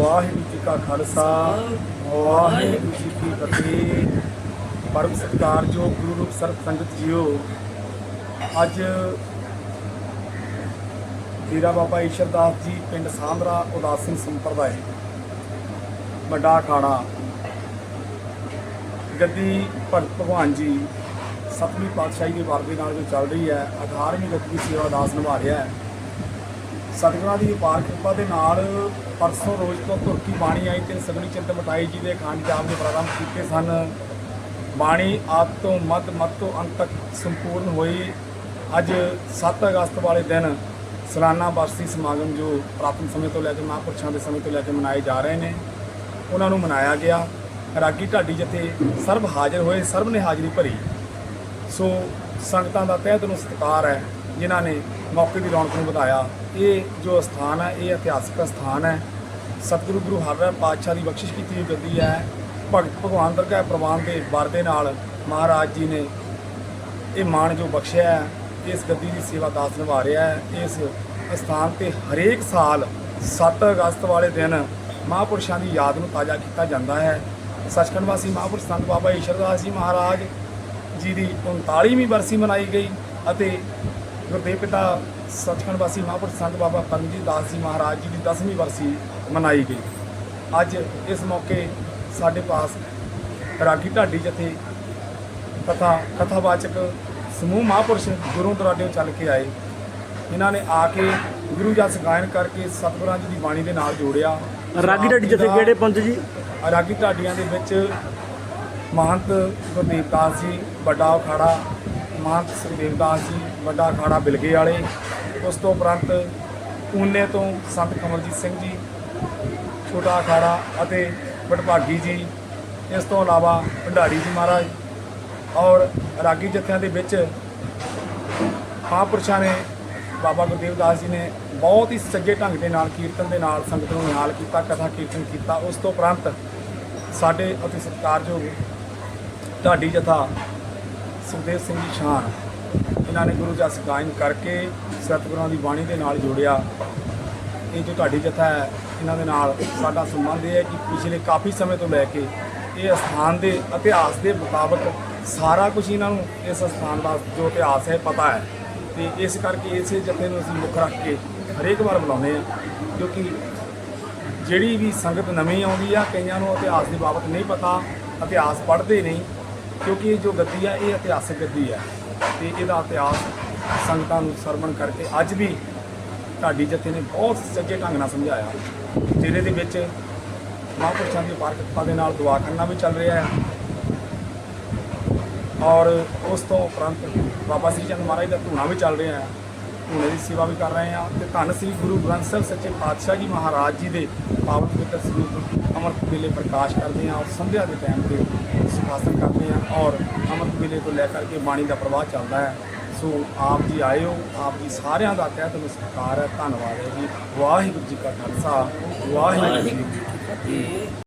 ਵਾਹਿਗੁਰੂ ਜੀ ਕਾ ਖਾਲਸਾ, ਵਾਹਿਗੁਰੂ ਜੀ ਕੀ ਫਤਿਹ। ਪਰਮ ਸਤਿਕਾਰਯੋਗ ਗੁਰੂ ਰੂਪ ਸਰਬ ਸੰਗਤ ਜੀਓ, ਅੱਜ ਡੇਰਾ ਬਾਬਾ ਈਸ਼ਰਦਾਸ ਜੀ, ਪਿੰਡ ਸਾਂਦਰਾ, ਉਦਾਸ ਸਿੰਘ ਸੰਪਰਦਾਇ, ਵੱਡਾ ਅਖਾੜਾ। ਗੱਦੀ ਭਗਤ ਭਗਵਾਨ ਜੀ, ਸਤਵੀਂ ਪਾਤਸ਼ਾਹੀ ਦੇ ਵਰ ਦੇ ਨਾਲ ਜੋ ਚੱਲ ਰਹੀ ਹੈ 18ਵੀਂ ਗੱਦੀ ਸੇਵਾ ਦਾਸ ਨਿਭਾ ਰਿਹਾ ਹੈ। ਸਤਿਗੁਰਾਂ ਦੀ ਅਪਾਰ ਕਿਰਪਾ ਦੇ ਨਾਲ ਪਰਸੋਂ ਰੋਜ਼ ਤੋਂ ਤੁਰਕੀ ਬਾਣੀ ਆਈ ਤੇ ਸਗਣੀ ਚਿੰਤ ਮਟਾਈ ਜੀ ਦੇ ਅਖੰਡ ਜਾਪ ਦੇ ਪ੍ਰਾਰੰਭ ਕੀਤੇ ਸਨ। ਬਾਣੀ ਆਦ ਤੋਂ ਮੱਧ ਮੱਧ ਤੋਂ ਅੰਤ ਤੱਕ ਸੰਪੂਰਨ ਹੋਈ। ਅੱਜ 7 ਅਗਸਤ ਵਾਲੇ ਦਿਨ ਸਲਾਨਾ ਬਰਸੀ ਸਮਾਗਮ ਜੋ ਪ੍ਰਾਪਤ ਸਮੇਂ ਤੋਂ ਲੈ ਕੇ ਮਹਾਂਪੁਰਸ਼ਾਂ ਦੇ ਸਮੇਂ ਤੋਂ ਲੈ ਕੇ ਮਨਾਏ ਜਾ ਰਹੇ ਨੇ, ਉਹਨਾਂ ਨੂੰ ਮਨਾਇਆ ਗਿਆ। ਰਾਗੀ ਢਾਡੀ ਜਥੇ ਸਰਬ ਹਾਜ਼ਰ ਹੋਏ, ਸਰਬ ਨੇ ਹਾਜ਼ਰੀ ਭਰੀ। ਸੋ ਸੰਗਤਾਂ ਦਾ ਤਹਿ ਦਿਲੋਂ ਸਤਿਕਾਰ ਹੈ। ਜਿਨ੍ਹਾਂ ਨੇ ਮੌਕੇ ਦੀ ਰੌਣਕ ਨੂੰ ਵਧਾਇਆ। ਇਹ ਜੋ ਸਥਾਨ ਹੈ, ਇਹ ਇਤਿਹਾਸਕ ਸਥਾਨ ਹੈ। ਸਤਿਗੁਰੂ ਗੁਰੂ ਹਰਰਾਏ ਪਾਤਸ਼ਾਹ ਦੀ ਬਖਸ਼ਿਸ਼ ਕੀਤੀ ਹੋਈ ਗੱਦੀ ਹੈ। ਭਗਤ ਭਗਵਾਨ ਦਰਗਾਹ ਪ੍ਰਵਾਨ ਦੇ ਵਰ ਦੇ ਨਾਲ ਮਹਾਰਾਜ ਜੀ ਨੇ ਇਹ ਮਾਣ ਜੋ ਬਖਸ਼ਿਆ ਹੈ, ਇਸ ਗੱਦੀ ਦੀ ਸੇਵਾ ਦਾਸ ਨਿਭਾ ਰਿਹਾ ਹੈ। ਇਸ ਸਥਾਨ ਤੇ ਹਰੇਕ ਸਾਲ 7 ਅਗਸਤ ਵਾਲੇ ਦਿਨ ਮਹਾਂਪੁਰਸ਼ਾਂ ਦੀ ਯਾਦ ਨੂੰ ਤਾਜ਼ਾ ਕੀਤਾ ਜਾਂਦਾ ਹੈ। ਸੱਚਖੰਡ ਵਾਸੀ ਮਹਾਂਪੁਰਸ਼ ਸੰਤ ਬਾਬਾ ਈਸ਼ਰਦਾਸ ਜੀ ਮਹਾਰਾਜ ਜੀ ਦੀ 39ਵੀਂ ਬਰਸੀ ਮਨਾਈ ਗਈ ਅਤੇ ਗੁਰਦੇਵ ਪਿਤਾ ਸੱਚਖੰਡ ਵਾਸੀ ਮਹਾਂਪੁਰਸ਼ ਸੰਤ ਬਾਬਾ ਪਰਮਜੀਤ ਦਾਸ ਜੀ ਮਹਾਰਾਜ ਜੀ ਦੀ 10ਵੀਂ ਬਰਸੀ ਮਨਾਈ ਗਈ। ਅੱਜ ਇਸ ਮੌਕੇ ਸਾਡੇ ਪਾਸ ਰਾਗੀ ਢਾਡੀ ਜਥੇ ਤਥਾ ਕਥਾਵਾਚਕ ਸਮੂਹ ਮਹਾਂਪੁਰਸ਼ ਗੁਰੂ ਦਰਾਡਿਓ ਚੱਲ ਕੇ ਆਏ। ਇਹਨਾਂ ਨੇ ਆ ਕੇ ਗੁਰੂ ਜਸ ਗਾਇਨ ਕਰਕੇ ਸਤਿਗੁਰਾਂ ਜੀ ਦੀ ਬਾਣੀ ਦੇ ਨਾਲ ਜੋੜਿਆ। ਰਾਗੀ ਢੱਡੀ ਜਥੇ ਕਿਹੜੇ ਪੰਥ ਜੀ? ਰਾਗੀ ਢਾਡੀਆਂ ਦੇ ਵਿੱਚ ਮਹੰਤ ਗੁਰਦੀਪ ਦਾਸ ਜੀ ਵੱਡਾ ਅਖਾੜਾ ਮਹੰਤ ਸੁਖਦੇਵ ਦਾਸ ਜੀ ਵੱਡਾ ਅਖਾੜਾ ਬਿਲਗੇ ਵਾਲੇ, ਉਸ ਤੋਂ ਉਪਰੰਤ ਊਨੇ ਤੋਂ ਸੰਤ ਕਮਲਜੀਤ ਸਿੰਘ ਜੀ, ਛੋਟਾ ਅਖਾੜਾ ਅਤੇ ਵਡਭਾਗੀ ਜੀ, ਇਸ ਤੋਂ ਇਲਾਵਾ ਭੰਡਾਰੀ ਜੀ ਮਹਾਰਾਜ ਔਰ ਰਾਗੀ ਜਥਿਆਂ ਦੇ ਵਿੱਚ ਮਹਾਂਪੁਰਸ਼ਾਂ ਨੇ ਬਾਬਾ ਗੁਰਦੇਵ ਦਾਸ ਜੀ ਨੇ ਬਹੁਤ ਹੀ ਸੱਜੇ ਢੰਗ ਦੇ ਨਾਲ ਕੀਰਤਨ ਦੇ ਨਾਲ ਸੰਗਤ ਨੂੰ ਨਿਹਾਲ ਕੀਤਾ, ਕਥਾ ਕੀਰਤਨ ਕੀਤਾ। ਉਸ ਤੋਂ ਉਪਰੰਤ ਸਾਡੇ ਅਤੀ ਸਤਿਕਾਰਯੋਗ ਢਾਡੀ ਜਥਾ ਸੁਖਦੇਵ ਸਿੰਘ ਜੀ ਸ਼ਾਨ ਇਹਨਾਂ ਨੇ ਗੁਰੂ ਜਸ ਗਾਇਨ ਕਰਕੇ ਸਤਿਗੁਰਾਂ ਦੀ ਬਾਣੀ ਦੇ ਨਾਲ ਜੋੜਿਆ। ਇਹ ਜੋ ਤੁਹਾਡੀ ਜਥਾ ਹੈ, ਇਹਨਾਂ ਦੇ ਨਾਲ ਸਾਡਾ ਸੰਬੰਧ ਇਹ ਹੈ ਕਿ ਪਿਛਲੇ ਕਾਫੀ ਸਮੇਂ ਤੋਂ ਲੈ ਕੇ ਇਹ ਸਥਾਨ ਦੇ ਇਤਿਹਾਸ ਦੇ ਮੁਤਾਬਕ ਸਾਰਾ ਕੁਝ ਇਹਨਾਂ ਨੂੰ ਇਸ ਸਥਾਨ ਦਾ ਜੋ ਇਤਿਹਾਸ ਹੈ, ਪਤਾ ਹੈ। ਤੇ ਇਸ ਕਰਕੇ ਇਸੇ ਜਥੇ ਨੂੰ ਅਸੀਂ ਮੁੱਖ ਰੱਖ ਕੇ ਹਰੇਕ ਵਾਰ ਬੁਲਾਉਂਦੇ ਹਾਂ ਕਿਉਂਕਿ ਜਿਹੜੀ ਵੀ ਸੰਗਤ ਨਵੀਂ ਆਉਂਦੀ ਆ, ਕਈਆਂ ਨੂੰ ਇਤਿਹਾਸ ਦੀ ਬਾਬਤ ਨਹੀਂ ਪਤਾ, ਇਤਿਹਾਸ ਪੜ੍ਹਦੇ ਨਹੀਂ। ਕਿਉਂਕਿ ਇਹ ਜੋ ਗੱਦੀ ਆ, ਇਹ ਇਤਿਹਾਸਕ ਗੱਦੀ ਆ ਤੇ ਇਹਦਾ ਇਤਿਹਾਸ ਸੰਗਤਾਂ ਨੂੰ ਸਰਵਣ ਕਰਕੇ ਅੱਜ ਵੀ ਢਾਡੀ ਜਥੇ ਨੇ ਬਹੁਤ ਸੱਜੇ ਢੰਗ ਨਾਲ ਸਮਝਾਇਆ। ਜਿਹਦੇ ਦੇ ਵਿੱਚ ਮਹਾਂਪੁਰਸ਼ਾਂ ਦੀ ਪਾਰਕਤਾ ਦੇ ਨਾਲ ਦੁਆ ਕਰਨਾ ਵੀ ਚੱਲ ਰਿਹਾ ਹੈ। ਔਰ ਉਸ ਤੋਂ ਉਪਰੰਤ ਬਾਬਾ ਸ੍ਰੀ ਚੰਦ ਮਹਾਰਾਜ ਦਾ ਧੂਣਾ ਵੀ ਚੱਲ ਰਿਹਾ ਹੈ। ਧੂਣੇ ਦੀ ਸੇਵਾ ਵੀ ਕਰ ਰਹੇ ਹਾਂ ਤੇ ਧੰਨ ਸ੍ਰੀ ਗੁਰੂ ਗ੍ਰੰਥ ਸਾਹਿਬ ਸੱਚੇ ਪਾਤਸ਼ਾਹ ਜੀ ਮਹਾਰਾਜ ਜੀ ਦੇ ਪਾਵਨ ਪਵਿੱਤਰ ਸਰੂਪ ਅੰਮ੍ਰਿਤ ਵੇਲੇ ਪ੍ਰਕਾਸ਼ ਕਰਦੇ ਹਾਂ ਔਰ ਸੰਧਿਆ ਦੇ ਟਾਈਮ ਤੇ ਹਾਸਲ ਕਰਦੇ ਹਾਂ ਔਰ ਅੰਮ੍ਰਿਤ ਵੇਲੇ ਤੋਂ ਲੈ ਕਰਕੇ ਬਾਣੀ ਦਾ ਪ੍ਰਵਾਹ ਚੱਲਦਾ ਹੈ। ਸੋ ਆਪ ਜੀ ਆਏ ਹੋ ਆਪ ਜੀ ਸਾਰਿਆਂ ਦਾ ਕਹਿ ਦਿਲੋਂ ਸਤਿਕਾਰ ਹੈ। ਧੰਨਵਾਦ ਹੈ ਜੀ। ਵਾਹਿਗੁਰੂ ਜੀ ਕਾ ਖਾਲਸਾ। ਵਾਹਿਗੁਰੂ ਜੀ ਕੀ ਫਤਿਹ।